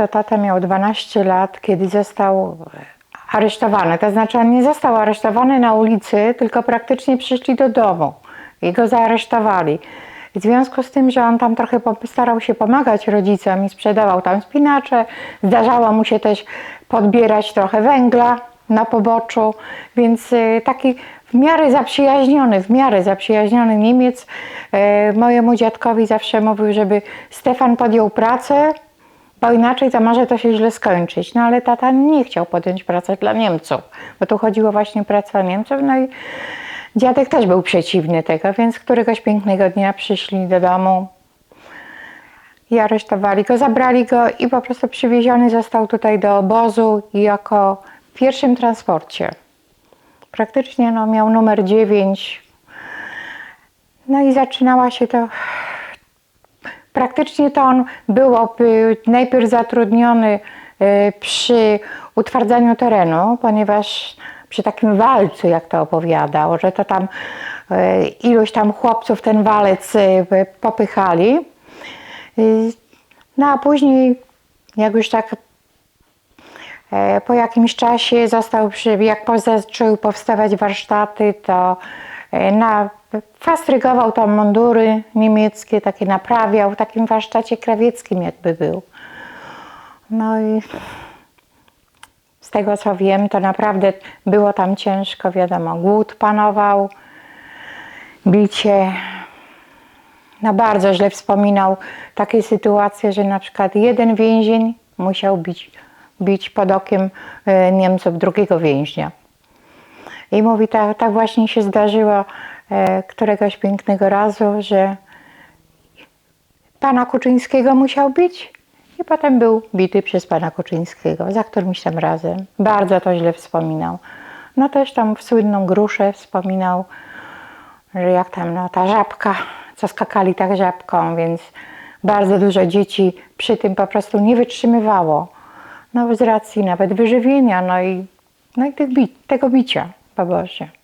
To tata miał 12 lat, kiedy został aresztowany. To znaczy on nie został aresztowany na ulicy, tylko praktycznie przyszli do domu i go zaaresztowali. W związku z tym, że on tam trochę starał się pomagać rodzicom i sprzedawał tam spinacze, zdarzało mu się też podbierać trochę węgla na poboczu, więc y, taki w miarę zaprzyjaźniony, w miarę zaprzyjaźniony Niemiec y, mojemu dziadkowi zawsze mówił, żeby Stefan podjął pracę, bo inaczej to może to się źle skończyć. No ale tata nie chciał podjąć pracy dla Niemców, bo tu chodziło właśnie dla Niemców. No i dziadek też był przeciwny tego, więc któregoś pięknego dnia przyszli do domu i aresztowali go, zabrali go i po prostu przywieziony został tutaj do obozu jako w pierwszym transporcie. Praktycznie no, miał numer 9. No i zaczynała się to Praktycznie to on był najpierw zatrudniony y, przy utwardzaniu terenu, ponieważ przy takim walcu, jak to opowiadał, że to tam y, iluś tam chłopców ten walec y, popychali. No a później, jak już tak E, Po jakimś czasie został, jak zaczęły powstawać warsztaty, to e, na, fastrygował tam mundury niemieckie, takie naprawiał, w takim warsztacie krawieckim jakby był. No i z tego co wiem, to naprawdę było tam ciężko, wiadomo, głód panował, bicie. No bardzo źle wspominał takie sytuacje, że na przykład jeden więzień musiał bić, bić pod okiem e, Niemców drugiego więźnia. I mówi, tak, tak właśnie się zdarzyło e, któregoś pięknego razu, że pana Kuczyńskiego musiał bić i potem był bity przez pana Kuczyńskiego za którymś tam razem. Bardzo to źle wspominał. No też tam w słynną gruszę wspominał, że jak tam no, ta żabka, co skakali tak żabką, więc bardzo dużo dzieci przy tym po prostu nie wytrzymywało. No z racji nawet wyżywienia, no i, no i tych bi- tego bicia, po Boże.